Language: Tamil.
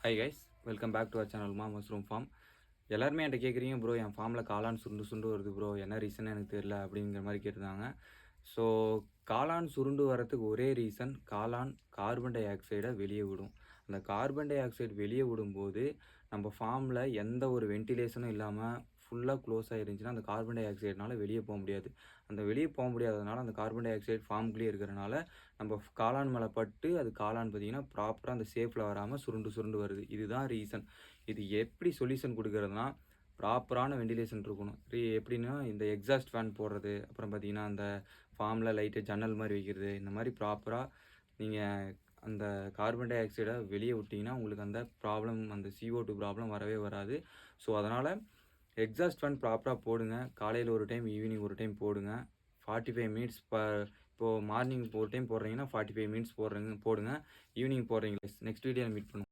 Hi guys welcome back to our channel மா மஸ்ரூம் ஃபார்ம் எல்லாருமே என்கிட்ட கேட்குறீங்க ப்ரோ என் ஃபார்மில் காளான் சுருண்டு சுருண்டு வருது ப்ரோ என்ன ரீசன் எனக்கு தெரியல அப்படிங்கிற மாதிரி கேட்டிருந்தாங்க. ஸோ காளான் சுருண்டு வரத்துக்கு ஒரே ரீசன் காளான் கார்பன் டை ஆக்சைடை வெளியே விடும். அந்த கார்பன் டை ஆக்சைடு வெளியே விடும்போது நம்ம ஃபார்மில் எந்த ஒரு வென்டிலேஷனும் இல்லாமல் ஃபுல்லாக க்ளோஸ் ஆகிருந்துச்சுன்னா அந்த கார்பன் டை ஆக்சைடுனால வெளியே போக முடியாது. அந்த வெளியே போக முடியாததுனால அந்த கார்பன் டை ஆக்சைடு ஃபார்ம்குள்ளேயே இருக்கிறனால நம்ம காளான் மேலே பட்டு அது காளான் பார்த்திங்கன்னா ப்ராப்பராக அந்த சேஃபில் வராமல் சுருண்டு சுருண்டு வருது. இதுதான் ரீசன் இது எப்படி சொல்யூஷன் கொடுக்குறதுனா ப்ராப்பரான வெண்டிலேஷன் இருக்கணும். ரீ- எப்படின்னா இந்த எக்ஸாஸ்ட் ஃபேன் போடுறது அப்புறம் பார்த்தீங்கன்னா அந்த ஃபார்மில் லைட்டு ஜன்னல் மாதிரி வைக்கிறது இந்த மாதிரி ப்ராப்பராக நீங்கள் அந்த கார்பன் டை ஆக்சைடை வெளியே விட்டிங்கன்னா உங்களுக்கு அந்த ப்ராப்ளம் அந்த சிஓ டூ ப்ராப்ளம் வரவே வராது. ஸோ அதனால் எக்ஸாஸ்ட் ஃபேன் ப்ராப்பராக போடுங்க. காலையில் ஒரு டைம் ஈவினிங் ஒரு டைம் போடுங்க. ஃபார்ட்டி ஃபைவ் மினிட்ஸ் ப இப்போது மார்னிங் ஒரு டைம் போடுறீங்கன்னா ஃபார்ட்டி ஃபைவ் மினிட்ஸ் போடுறீங்க போடுங்க. ஈவினிங் போடுறீங்க. நெக்ஸ்ட் வீடியோவில் மீட் பண்ணுவோம்.